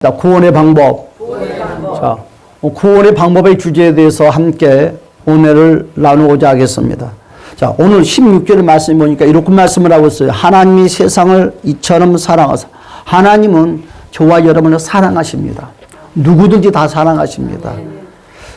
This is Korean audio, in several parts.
자, 구원의 방법. 자, 어, 구원의 방법의 주제에 대해서 함께 오늘을 나누고자 하겠습니다. 자, 오늘 16절의 말씀 보니까 이렇게 말씀을 하고 있어요. 하나님이 세상을 이처럼 사랑하사. 하나님은 저와 여러분을 사랑하십니다. 누구든지 다 사랑하십니다.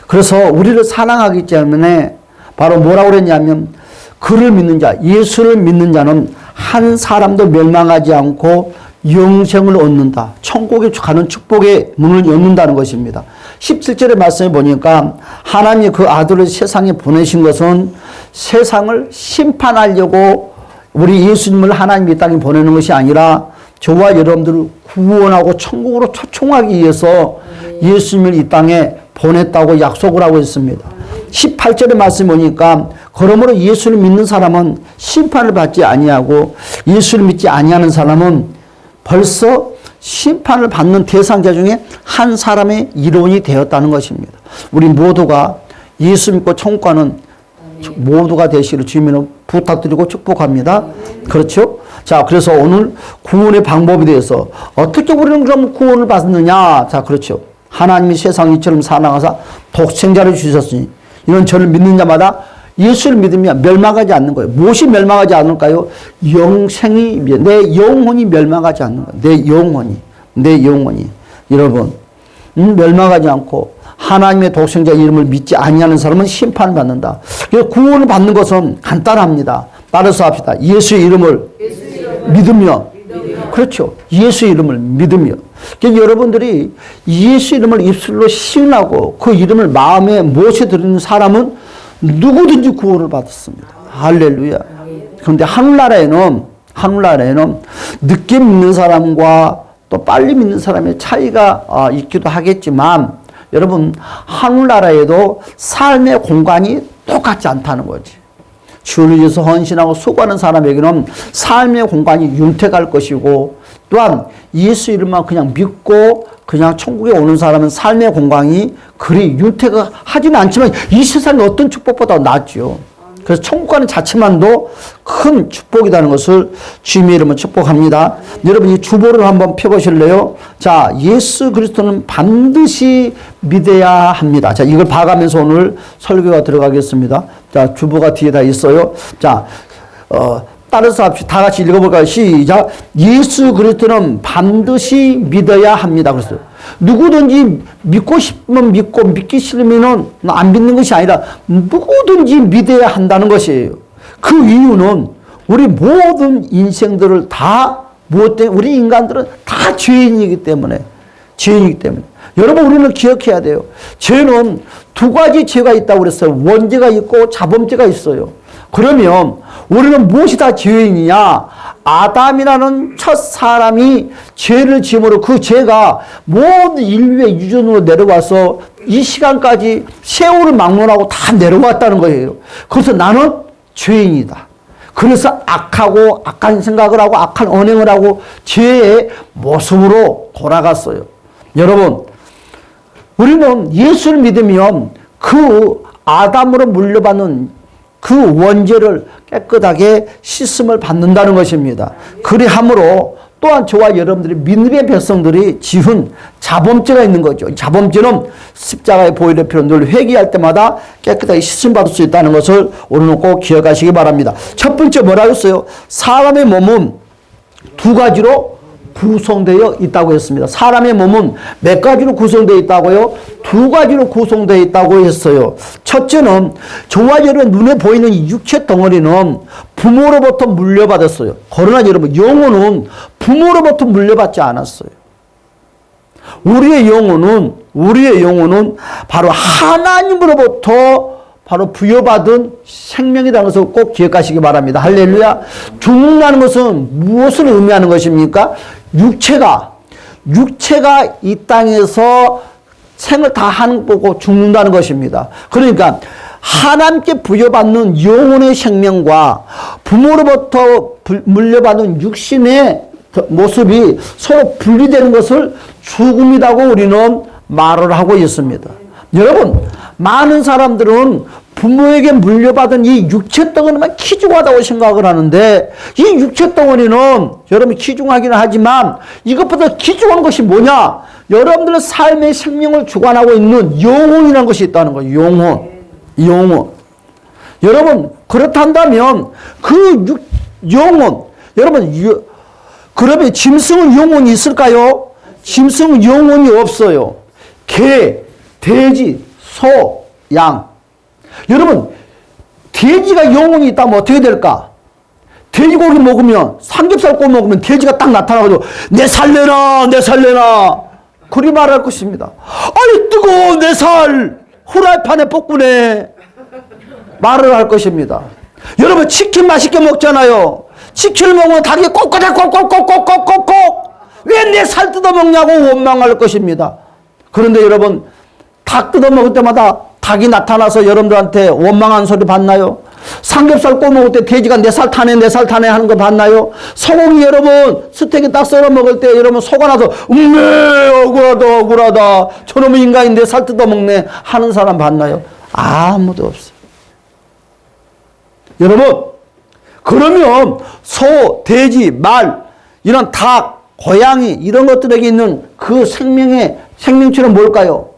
그래서 우리를 사랑하기 때문에 바로 뭐라고 그랬냐면 그를 믿는 자, 예수를 믿는 자는 한 사람도 멸망하지 않고 영생을 얻는다. 천국에 가는 축복의 문을 열는다는 것입니다. 17절의 말씀에 보니까 하나님이 그 아들을 세상에 보내신 것은 세상을 심판하려고 우리 예수님을 하나님 이 땅에 보내는 것이 아니라 저와 여러분들을 구원하고 천국으로 초청하기 위해서 예수님을 이 땅에 보냈다고 약속을 하고 있습니다. 18절의 말씀 보니까 그러므로 예수를 믿는 사람은 심판을 받지 아니하고 예수를 믿지 아니하는 사람은 벌써 심판을 받는 대상자 중에 한 사람의 이론이 되었다는 것입니다. 우리 모두가 예수 믿고 가는 모두가 되시기를 주님으로 부탁드리고 축복합니다. 그렇죠? 자, 그래서 오늘 구원의 방법에 대해서 어떻게 우리는 그럼 구원을 받느냐? 자, 그렇죠. 하나님이 세상 이처럼 사랑하사 독생자를 주셨으니 이런 저를 믿는 자마다 예수를 믿으면 멸망하지 않는 거예요. 무엇이 멸망하지 않을까요? 영생이, 내 영혼이 멸망하지 않는 거예요. 내 영혼이, 내 영혼이. 여러분, 음, 멸망하지 않고 하나님의 독생자 이름을 믿지 아니하는 사람은 심판을 받는다. 구원을 받는 것은 간단합니다. 따라서 합시다. 예수의 이름을 믿으면 그렇죠. 예수 이름을 믿으며. 그러니까 여러분들이 예수 이름을 입술로 시인하고 그 이름을 마음에 모셔드리는 사람은 누구든지 구원을 받았습니다. 할렐루야. 그런데 하늘나라에는, 하늘나라에는 늦게 믿는 사람과 또 빨리 믿는 사람의 차이가 어, 있기도 하겠지만 여러분, 하늘나라에도 삶의 공간이 똑같지 않다는 거지. 주를 위해서 헌신하고 수고하는 사람에게는 삶의 공간이 윤택할 것이고 또한 예수 이름만 그냥 믿고 그냥 천국에 오는 사람은 삶의 공간이 그리 윤택하지는 않지만 이 세상의 어떤 축복보다 낫죠. 그래서 천국 가는 자체만도 큰 축복이라는 것을 주님의 이름으로 축복합니다. 여러분 이 주보를 한번 펴보실래요? 자, 예수 그리스도는 반드시 믿어야 합니다. 자, 이걸 봐가면서 오늘 설교가 들어가겠습니다. 자, 주보가 뒤에 다 있어요. 자, 어, 따라서 합시다. 다 같이 읽어볼까요? 시작. 예수 그리스도는 반드시 믿어야 합니다. 그랬어요. 누구든지 믿고 싶으면 믿고 믿기 싫으면 안 믿는 것이 아니라 누구든지 믿어야 한다는 것이에요. 그 이유는 우리 모든 인생들을 다 무엇 때문에 우리 인간들은 다 죄인이기 때문에 죄인이기 때문에 여러분 우리는 기억해야 돼요. 죄는 두 가지 죄가 있다고 그랬어요. 원죄가 있고 자범죄가 있어요. 그러면 우리는 무엇이 다 죄인이냐? 아담이라는 첫 사람이 죄를 지음으로 그 죄가 모든 인류의 유전으로 내려와서 이 시간까지 세월을 막론하고 다 내려왔다는 거예요. 그래서 나는 죄인이다. 그래서 악하고 악한 생각을 하고 악한 언행을 하고 죄의 모습으로 돌아갔어요. 여러분, 우리는 예수를 믿으면 그 아담으로 물려받는 그 원죄를 깨끗하게 씻음을 받는다는 것입니다. 그리함으로 또한 저와 여러분들이 믿음의 백성들이 지은 자범죄가 있는 거죠. 자범죄는 십자가의 보혈의 피로 늘 회개할 때마다 깨끗하게 씻음 받을 수 있다는 것을 오늘은 꼭 기억하시기 바랍니다. 첫 번째 뭐라고 했어요? 사람의 몸은 두 가지로 구성되어 있다고 했습니다. 사람의 몸은 몇 가지로 구성되어 있다고요? 두 가지로 구성되어 있다고 했어요. 첫째는 여러분 눈에 보이는 이 육체 덩어리는 부모로부터 물려받았어요. 그러나 여러분 영혼은 부모로부터 물려받지 않았어요. 우리의 영혼은 우리의 영혼은 바로 하나님으로부터 바로 부여받은 생명이라는 것을 꼭 기억하시기 바랍니다. 할렐루야. 죽는다는 것은 무엇을 의미하는 것입니까? 육체가, 육체가 이 땅에서 생을 다 하는 거고 죽는다는 것입니다. 그러니까 하나님께 부여받는 영혼의 생명과 부모로부터 물려받은 육신의 모습이 서로 분리되는 것을 죽음이라고 우리는 말을 하고 있습니다. 여러분, 많은 사람들은 부모에게 물려받은 이 육체 덩어리만 키중하다고 생각을 하는데 이 육체 덩어리는 여러분 키중하기는 하지만 이것보다 키중한 것이 뭐냐? 여러분들의 삶의 생명을 주관하고 있는 영혼이라는 것이 있다는 거예요. 영혼. 영혼. 여러분 그렇단다면 그 육, 영혼 여러분 유, 그러면 짐승은 영혼이 있을까요? 짐승은 영혼이 없어요. 개, 돼지, 소, 양. 여러분, 돼지가 영혼이 있다면 어떻게 될까? 돼지고기 먹으면, 삼겹살 구워 먹으면 돼지가 딱 나타나가지고, 내 살려라, 내 살려라. 그리 말할 것입니다. 아니, 뜨거워, 내 살! 후라이팬에 볶으네. 말을 할 것입니다. 여러분, 치킨 맛있게 먹잖아요. 치킨을 먹으면 닭이 꼬꼬닥 꼬꼬꼬꼬꼬꼬꼬 왜 내 살 뜯어먹냐고 원망할 것입니다. 그런데 여러분, 닭 뜯어먹을 때마다 닭이 나타나서 여러분들한테 원망한 소리 봤나요? 삼겹살 구워 먹을 때 돼지가 내 살 타네 내 살 타네 하는 거 봤나요? 소고기 여러분 스테이크 딱 썰어 먹을 때 여러분 속아 나서 음메 억울하다 억울하다 저놈의 인간이 내 살 뜯어먹네 하는 사람 봤나요? 아무도 없어요. 여러분 그러면 소, 돼지, 말 이런 닭, 고양이 이런 것들에게 있는 그 생명의 생명체는 뭘까요?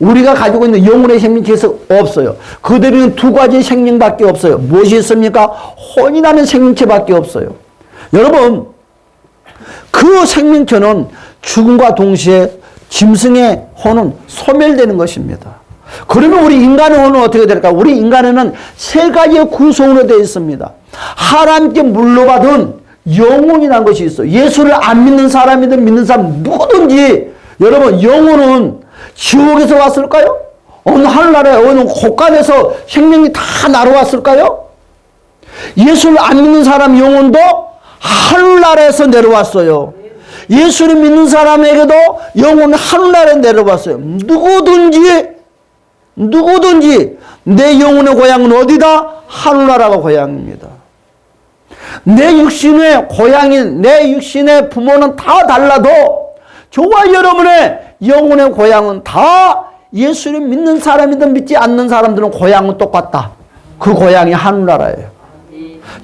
우리가 가지고 있는 영혼의 생명체에서 없어요. 그들은 두 가지 생명밖에 없어요. 무엇이 있습니까? 혼이라는 생명체밖에 없어요. 여러분, 그 생명체는 죽음과 동시에 짐승의 혼은 소멸되는 것입니다. 그러면 우리 인간의 혼은 어떻게 될까? 우리 인간에는 세 가지의 구성으로 되어 있습니다. 하나님께 물러받은 영혼이라는 것이 있어요. 예수를 안 믿는 사람이든 믿는 사람 누구든지 여러분 영혼은 지옥에서 왔을까요? 어느 하늘나라에 어느 곳간에서 생명이 다 날아왔을까요? 예수를 안 믿는 사람 영혼도 하늘나라에서 내려왔어요. 예수를 믿는 사람에게도 영혼은 하늘나라에 내려왔어요. 누구든지 누구든지 내 영혼의 고향은 어디다? 하늘나라가 고향입니다. 내 육신의 고향인 내 육신의 부모는 다 달라도 저와 여러분의 영혼의 고향은 다 예수를 믿는 사람이든 믿지 않는 사람들은 고향은 똑같다. 그 고향이 하늘나라예요.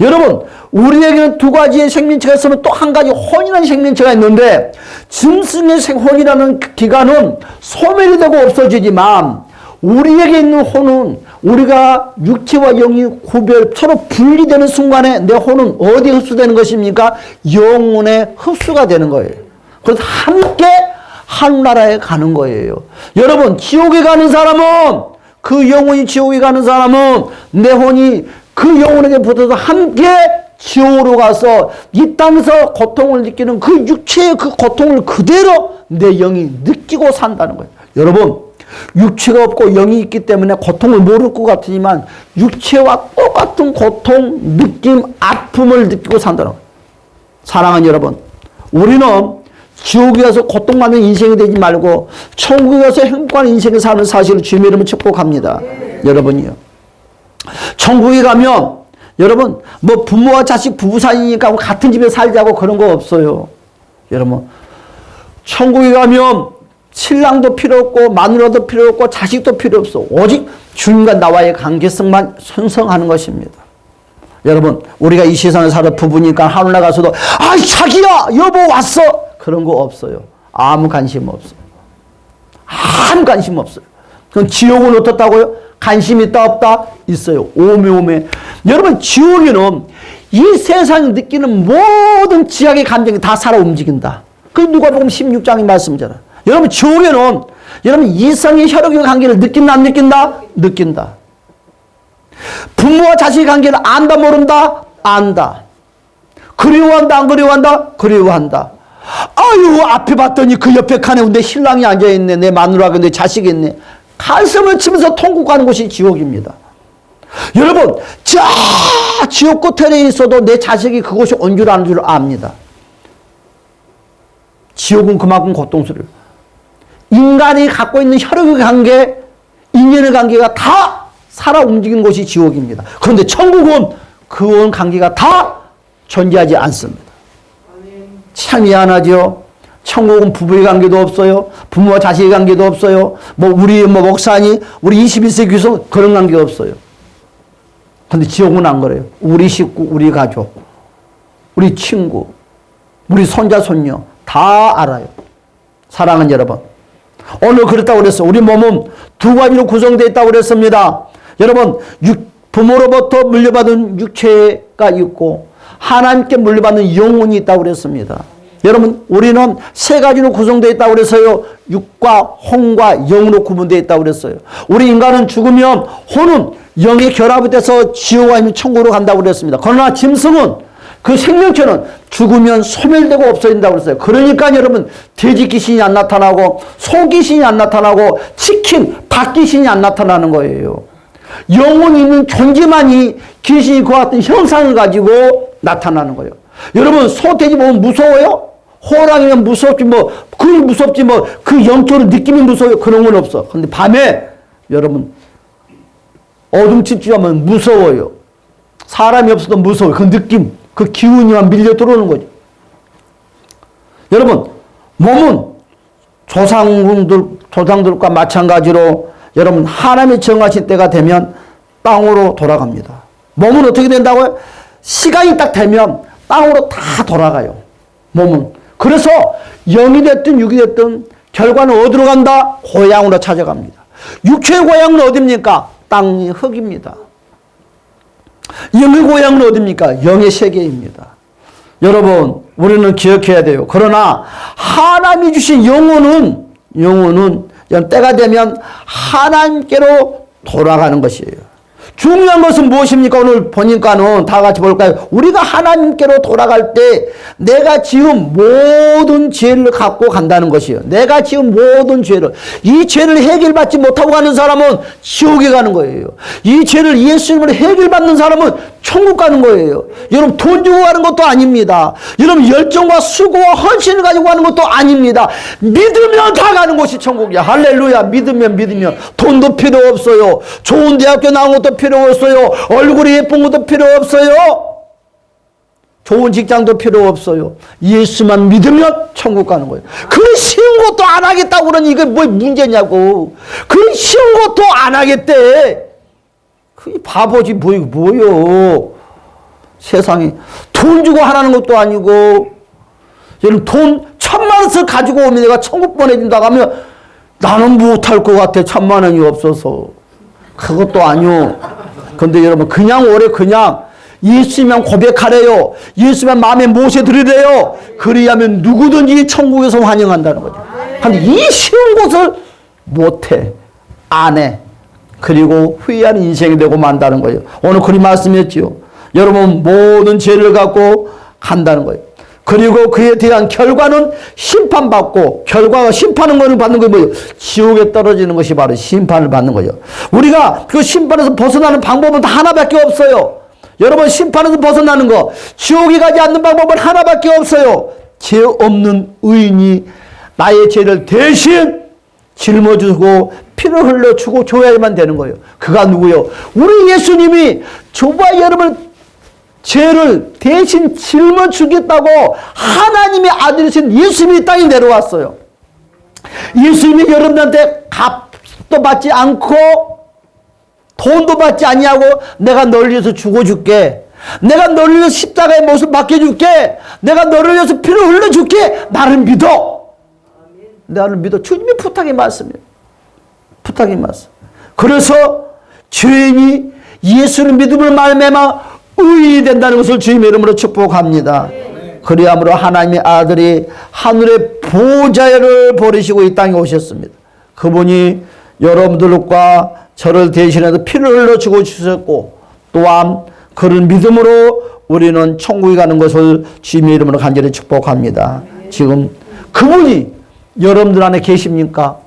여러분, 우리에게는 두 가지의 생명체가 있으면 또 한 가지 혼이라는 생명체가 있는데, 짐승의 혼이라는 기간은 소멸이 되고 없어지지만, 우리에게 있는 혼은 우리가 육체와 영이 구별, 서로 분리되는 순간에 내 혼은 어디에 흡수되는 것입니까? 영혼에 흡수가 되는 거예요. 그래서 함께 하늘나라에 가는 거예요. 여러분, 지옥에 가는 사람은 그 영혼이 지옥에 가는 사람은 내 혼이 그 영혼에게 붙어서 함께 지옥으로 가서 이 땅에서 고통을 느끼는 그 육체의 그 고통을 그대로 내 영이 느끼고 산다는 거예요. 여러분, 육체가 없고 영이 있기 때문에 고통을 모를 것 같지만 육체와 똑같은 고통, 느낌, 아픔을 느끼고 산다는 거예요. 사랑하는 여러분, 우리는 지옥에 가서 고통받는 인생이 되지 말고 천국에 가서 행복한 인생을 사는 사실을 주님의 이름으로 축복합니다. 여러분이요. 천국에 가면 여러분 뭐 부모와 자식 부부 사이니까 뭐 같은 집에 살자고 그런 거 없어요. 여러분 천국에 가면 신랑도 필요 없고 마누라도 필요 없고 자식도 필요 없어. 오직 주님과 나와의 관계성만 선성하는 것입니다. 여러분 우리가 이 세상에 살아 부부니까 하늘나 가서도 아 자기야 여보 왔어 그런 거 없어요. 아무 관심 없어요. 아무 관심 없어요. 그럼 지옥은 어떻다고요? 관심 있다 없다? 있어요. 오메오메. 여러분 지옥에는 이 세상이 느끼는 모든 지약의 감정이 다 살아 움직인다. 그 누가복음 16장의 말씀이잖아. 여러분 지옥에는 여러분 이성의 혈육의 관계를 느낀다 안 느낀다? 느낀다. 부모와 자식의 관계를 안다 모른다? 안다. 그리워한다 안 그리워한다? 그리워한다. 아유 앞에 봤더니 그 옆에 칸에 내 신랑이 앉아있네 내 마누라가 내 자식이 있네 가슴을 치면서 통곡 하는 곳이 지옥입니다. 여러분 저 지옥 끝에 있어도 내 자식이 그곳이 온 줄 아는 줄 압니다. 지옥은 그만큼 고통스러워요. 인간이 갖고 있는 혈육의 관계, 인연의 관계가 다 살아 움직이는 곳이 지옥입니다. 그런데 천국은 그원 관계가 다 존재하지 않습니다. 참 미안하죠. 천국은 부부의 관계도 없어요. 부모와 자식의 관계도 없어요. 뭐 우리 뭐 목사니 우리 21세기 교성 그런 관계 없어요. 근데 지옥은 안 그래요. 우리 식구, 우리 가족, 우리 친구, 우리 손자, 손녀 다 알아요. 사랑하는 여러분. 오늘 그렇다고 그랬어. 우리 몸은 두 가지로 구성되어 있다고 그랬습니다. 여러분, 육, 부모로부터 물려받은 육체가 있고 하나님께 물려받는 영혼이 있다고 그랬습니다. 여러분, 우리는 세 가지로 구성되어 있다고 그래서요. 육과 혼과 영으로 구분되어 있다고 그랬어요. 우리 인간은 죽으면 혼은 영의 결합이 돼서 지옥 아니면 천국으로 간다고 그랬습니다. 그러나 짐승은 그 생명체는 죽으면 소멸되고 없어진다고 그랬어요. 그러니까 여러분 돼지 귀신이 안 나타나고 소 귀신이 안 나타나고 치킨, 닭 귀신이 안 나타나는 거예요. 영혼이 있는 존재만이 귀신이 그와 같은 형상을 가지고 나타나는 거예요. 여러분 소, 돼지 보면 무서워요? 호랑이면 무섭지 뭐 그게 무섭지 뭐 그 영적으로 느낌이 무서워요. 그런 건 없어. 근데 밤에 여러분 어둠집집하면 무서워요. 사람이 없어도 무서워요. 그 느낌, 그 기운이만 밀려 들어오는 거죠. 여러분, 몸은 조상들, 조상들과 마찬가지로 여러분, 하나님이 정하신 때가 되면 땅으로 돌아갑니다. 몸은 어떻게 된다고요? 시간이 딱 되면 땅으로 다 돌아가요. 몸은. 그래서 영이 됐든 육이 됐든 결과는 어디로 간다? 고향으로 찾아갑니다. 육체의 고향은 어딥니까? 땅의 흙입니다. 영의 고향은 어딥니까? 영의 세계입니다. 여러분, 우리는 기억해야 돼요. 그러나 하나님이 주신 영혼은 영혼은 때가 되면 하나님께로 돌아가는 것이에요. 중요한 것은 무엇입니까? 오늘 보니까는 다 같이 볼까요? 우리가 하나님께로 돌아갈 때 내가 지은 모든 죄를 갖고 간다는 것이에요. 내가 지은 모든 죄를. 이 죄를 해결받지 못하고 가는 사람은 지옥에 가는 거예요. 이 죄를 예수님으로 해결받는 사람은 천국 가는 거예요. 여러분 돈 주고 가는 것도 아닙니다. 여러분 열정과 수고와 헌신을 가지고 가는 것도 아닙니다. 믿으면 다 가는 곳이 천국이야. 할렐루야. 믿으면 믿으면 돈도 필요 없어요. 좋은 대학교 나온 것도 필요 없어요. 얼굴이 예쁜 것도 필요 없어요. 좋은 직장도 필요 없어요. 예수만 믿으면 천국 가는 거예요. 그 쉬운 것도 안 하겠다고 그러니 이게 뭐 문제냐고. 그 쉬운 것도 안 하겠대. 그 바보지 뭐 뭐요? 세상에 돈 주고 하라는 것도 아니고 여러분 돈 천만 원을 가지고 오면 내가 천국 보내준다고 하면 나는 못할 것 같아 천만 원이 없어서 그것도 아니요. 근데 여러분 그냥 오래 그냥 예수면 고백하래요. 예수면 마음에 모셔드리래요. 그리하면 누구든지 천국에서 환영한다는 거죠. 근데 이 쉬운 것을 못해. 안 해. 그리고 후회하는 인생이 되고 만다는 거예요. 오늘 그리 말씀했지요. 여러분 모든 죄를 갖고 간다는 거예요. 그리고 그에 대한 결과는 심판받고 결과가 심판은 거를 받는 게 뭐예요? 지옥에 떨어지는 것이 바로 심판을 받는 거예요. 우리가 그 심판에서 벗어나는 방법은 다 하나밖에 없어요. 여러분 심판에서 벗어나는 거 지옥에 가지 않는 방법은 하나밖에 없어요. 죄 없는 의인이 나의 죄를 대신 짊어지고 피를 흘려주고 줘야만 되는 거예요. 그가 누구요? 우리 예수님이 저와 여러분 죄를 대신 짊어지겠다고 하나님의 아들이신 예수님이 이 땅에 내려왔어요. 예수님이 여러분한테 값도 받지 않고 돈도 받지 아니하고 내가 너를 위해서 죽어줄게. 내가 너를 위해서 십자가의 모습 맡겨줄게. 내가 너를 위해서 피를 흘려줄게. 나를 믿어. 나를 믿어. 주님의 부탁의 말씀이에요. 부탁의 말씀. 그래서 죄인이 예수를 믿음을 말매마 의인이 된다는 것을 주님의 이름으로 축복합니다. 그리함으로 하나님의 아들이 하늘의 보좌를 버리시고 이 땅에 오셨습니다. 그분이 여러분들과 저를 대신해서 피를 흘려 주고 주셨고 또한 그런 믿음으로 우리는 천국에 가는 것을 주님의 이름으로 간절히 축복합니다. 지금 그분이 여러분들 안에 계십니까?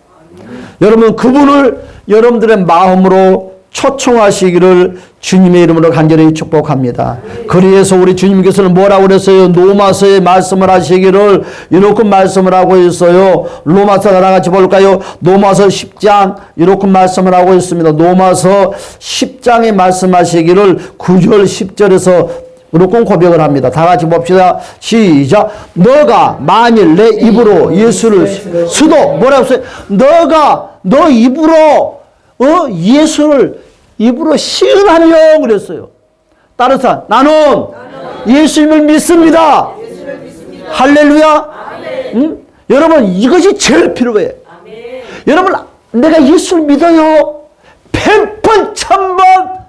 여러분 그분을 여러분들의 마음으로 초청하시기를 주님의 이름으로 간절히 축복합니다. 그래서 우리 주님께서는 뭐라고 그랬어요? 로마서에 말씀을 하시기를 이렇게 말씀을 하고 있어요. 로마서 다 같이 볼까요? 로마서 10장 이렇게 말씀을 하고 있습니다. 로마서 10장에 말씀하시기를 9절 10절에서 이렇게 고백을 합니다. 다 같이 봅시다. 시작. 너가 만일 내 입으로 예수를 수도 뭐라고 써요? 너가 너 입으로 어 예수를 입으로 시은하며 그랬어요. 따라서 나는 예수님을 믿습니다. 할렐루야. 응? 여러분 이것이 제일 필요해요. 여러분 내가 예수를 믿어요. 백번 천번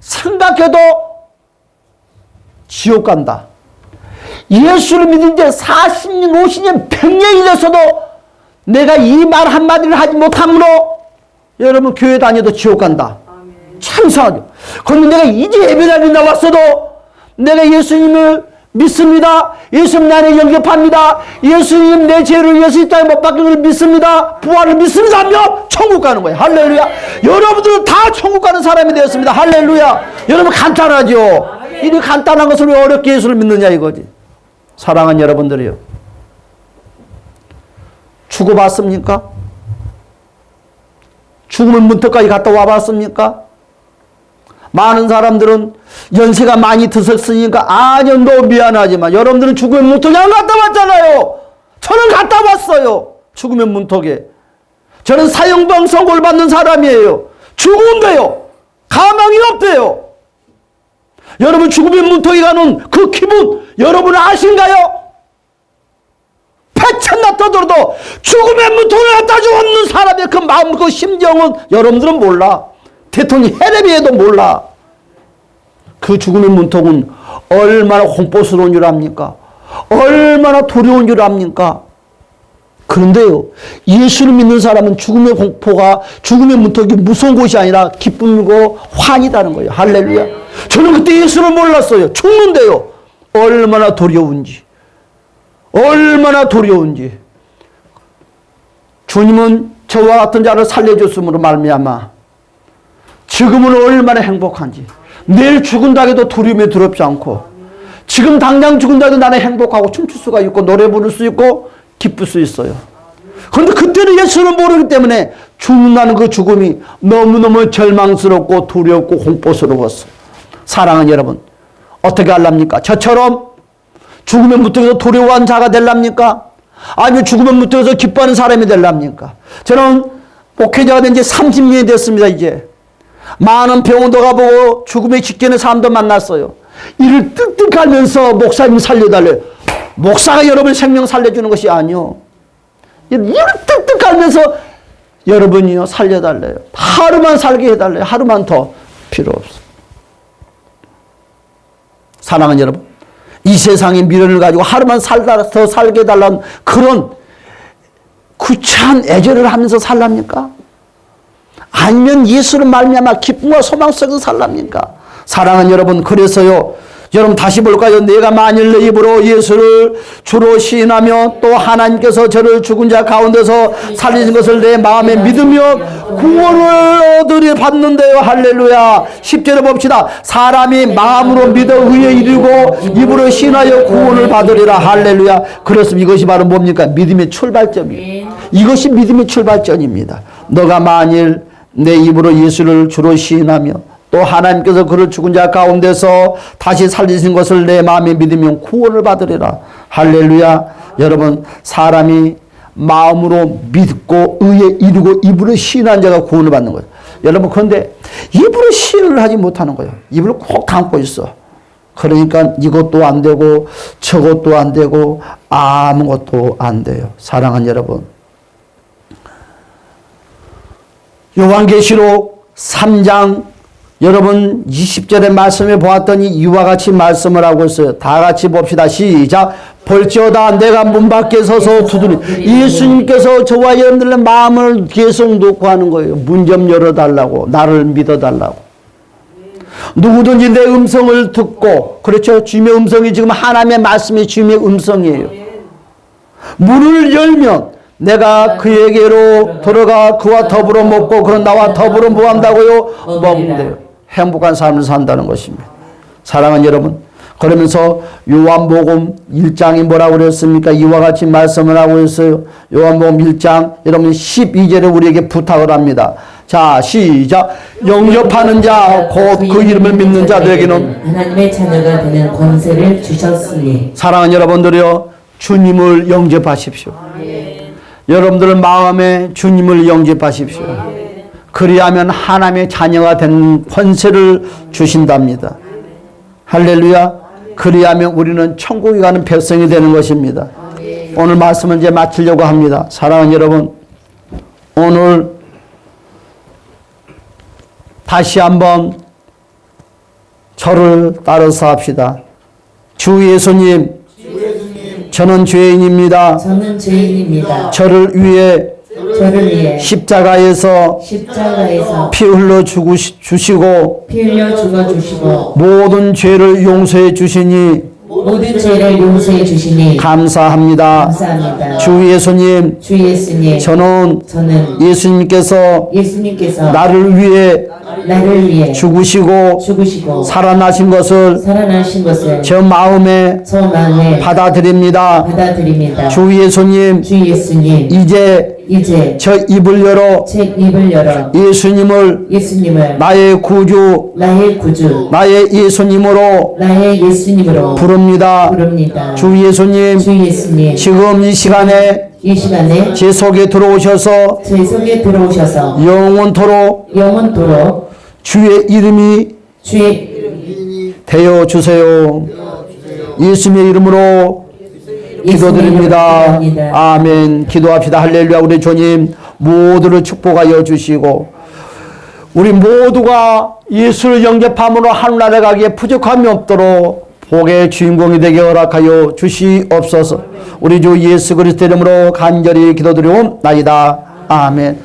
생각해도 지옥 간다. 예수를 믿은 지 40년, 50년, 100년이 됐어도 내가 이 말 한마디를 하지 못함으로 여러분 교회 다녀도 지옥 간다. 참 이상하죠. 그런데 내가 이제 예배당에 나왔어도 내가 예수님을 믿습니다. 예수님 나를 영접합니다. 예수님 내 죄를 위해서 이 땅에 못 박힌 걸 믿습니다. 부활을 믿습니다 하며 천국 가는 거예요. 할렐루야. 여러분들은 다 천국 가는 사람이 되었습니다. 할렐루야. 여러분 간단하죠. 이리 간단한 것을 왜 어렵게 예수를 믿느냐 이거지. 사랑하는 여러분들이요. 죽어봤습니까? 죽음의 문턱까지 갔다 와봤습니까? 많은 사람들은 연세가 많이 드셨으니까 아니요 너 미안하지만 여러분들은 죽음의 문턱에 안 갔다 왔잖아요. 저는 갔다 왔어요. 죽음의 문턱에. 저는 사형방 선고를 받는 사람이에요. 죽은데요. 가망이 없대요. 여러분 죽음의 문턱에 가는 그 기분 여러분 아신가요? 패천나 떠들어도 죽음의 문턱을 갖다 주 없는 사람의 그 마음 그 심정은 여러분들은 몰라. 대통령 헤레비에도 몰라. 그 죽음의 문턱은 얼마나 공포스러운 줄 압니까? 얼마나 두려운 줄 압니까? 그런데요, 예수를 믿는 사람은 죽음의 공포가, 죽음의 문턱이 무서운 곳이 아니라 기쁨이고 환이다는 거예요. 할렐루야. 저는 그때 예수를 몰랐어요. 죽는데요. 얼마나 두려운지. 얼마나 두려운지. 주님은 저와 같은 자를 살려줬음으로 말미암아 지금은 얼마나 행복한지 내일 죽은다 해도 두려움이 두렵지 않고 지금 당장 죽은다 해도 나는 행복하고 춤출 수가 있고 노래 부를 수 있고 기쁠 수 있어요. 그런데 그때는 예수를 모르기 때문에 죽는다는 그 죽음이 너무너무 절망스럽고 두렵고 공포스러웠어요. 사랑하는 여러분 어떻게 할랍니까? 저처럼 죽음의 무턱에서 두려워한 자가 될랍니까? 아니면 죽음의 무턱에서 기뻐하는 사람이 될랍니까? 저는 목회자가 된 지 30년이 됐습니다, 이제. 많은 병원도 가보고 죽음의 직전에 사람도 만났어요. 이를 뜩뜩 하면서 목사님 살려달래요. 목사가 여러분 생명 살려주는 것이 아니요. 이를 뜩뜩 하면서 여러분이요 살려달래요. 하루만 살게 해달래요. 하루만 더 필요 없어. 사랑하는 여러분, 이 세상의 미련을 가지고 하루만 살다 더 살게 해달라는 그런 구차한 애절을 하면서 살랍니까? 아니면 예수를 말미암아 기쁨과 소망 속에서 살랍니까? 사랑하는 여러분, 그래서요. 여러분 다시 볼까요? 내가 만일 내 입으로 예수를 주로 시인하며 또 하나님께서 저를 죽은 자 가운데서 살리신 것을 내 마음에 믿으며 구원을 얻으리 받는데요. 할렐루야. 10절에 봅시다. 사람이 마음으로 믿어 의에 이르고 입으로 시인하여 구원을 받으리라. 할렐루야. 그렇습니다. 이것이 바로 뭡니까? 믿음의 출발점이에요. 이것이 믿음의 출발점입니다. 너가 만일 내 입으로 예수를 주로 시인하며 또 하나님께서 그를 죽은 자 가운데서 다시 살리신 것을 내 마음에 믿으면 구원을 받으리라. 할렐루야. 여러분 사람이 마음으로 믿고 의에 이르고 입으로 시인한 자가 구원을 받는 거예요. 여러분 그런데 입으로 시인을 하지 못하는 거예요. 입을 꼭 담고 있어. 그러니까 이것도 안 되고 저것도 안 되고 아무것도 안 돼요. 사랑하는 여러분. 요한계시록 3장 여러분 20절의 말씀에 보았더니 이와 같이 말씀을 하고 있어요. 다 같이 봅시다. 시작. 볼지어다 내가 문 밖에 서서 두드리 예수님께서 저와 여러분들의 마음을 계속 놓고 하는 거예요. 문 좀 열어달라고 나를 믿어달라고. 누구든지 내 음성을 듣고 그렇죠. 주님의 음성이 지금 하나님의 말씀이 주님의 음성이에요. 문을 열면 내가 그에게로 들어가 그와 더불어 먹고 그는 나와 더불어 뭐 한다고요? 먹으면 돼요. 행복한 삶을 산다는 것입니다. 사랑하는 여러분, 그러면서 요한복음 1장이 뭐라고 그랬습니까? 이와 같이 말씀을 하고 있어요. 요한복음 1장 여러분 12절에 우리에게 부탁을 합니다. 자, 시작. 영접하는 자, 곧 그 이름을 믿는 자들에게는 하나님의 자녀가 되는 권세를 주셨으니 사랑하는 여러분들이요, 주님을 영접하십시오. 여러분들 마음에 주님을 영접하십시오. 그리하면 하나님의 자녀가 되는 권세를 주신답니다. 할렐루야. 그리하면 우리는 천국에 가는 백성이 되는 것입니다. 오늘 말씀은 이제 마치려고 합니다. 사랑하는 여러분, 오늘 다시 한번 저를 따라서 합시다. 주 예수님, 저는 죄인입니다. 저는 죄인입니다. 저를 위해 저를 위해 십자가에서 십자가에서 피 흘러 주시고 피 흘려 죽어 주시고 모든 죄를 용서해 주시니 모든 죄를 용서해 주시니 감사합니다. 감사합니다. 주 예수님, 주 예수님, 저는 저는 예수님께서 예수님께서 나를 위해 나를 위해 죽으시고 죽으시고 살아나신 것을 살아나신 것을 저 마음에 저 마음에 받아들입니다. 받아들입니다. 주 예수님, 주 예수님, 이제 이제 저 입을 열어 제 입을 열어 예수님을 예수님을 나의 구주, 나의 구주, 나의 예수님으로 나의 예수님으로 부릅니다. 부릅니다. 주 예수님, 주 예수님, 지금 이 시간에 이 시간에 제 속에 들어오셔서 제 속에 들어오셔서 영원토록 영원토록 주의 이름이 주의 되어 주세요. 예수님의 이름으로 기도드립니다. 아멘. 기도합시다. 할렐루야. 우리 주님 모두를 축복하여 주시고 우리 모두가 예수를 영접함으로 하늘나라 가기에 부족함이 없도록 복의 주인공이 되게 허락하여 주시옵소서. 우리 주 예수 그리스도 이름으로 간절히 기도드리옵나이다. 아멘.